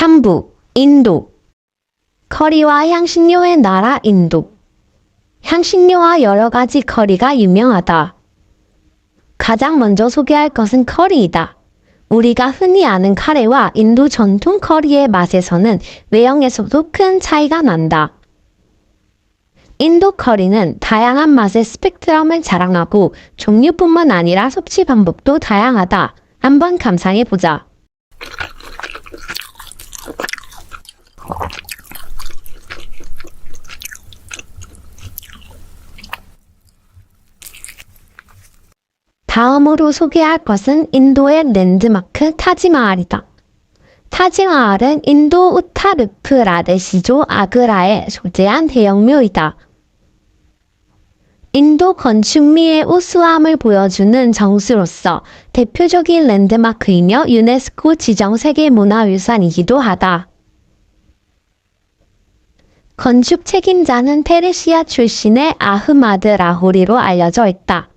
삼부, 인도. 커리와 향신료의 나라 인도. 향신료와 여러 가지 커리가 유명하다. 가장 먼저 소개할 것은 커리이다. 우리가 흔히 아는 카레와 인도 전통 커리의 맛에서는 외형에서도 큰 차이가 난다. 인도 커리는 다양한 맛의 스펙트럼을 자랑하고 종류뿐만 아니라 섭취 방법도 다양하다. 한번 감상해 보자. 다음으로 소개할 것은 인도의 랜드마크 타지마할이다. 타지마할은 인도 우타르 프라데시조 아그라에 소재한 대형묘이다. 인도 건축미의 우수함을 보여주는 정수로서 대표적인 랜드마크이며 유네스코 지정 세계문화유산이기도 하다. 건축 책임자는 페르시아 출신의 아흐마드 라호리로 알려져 있다.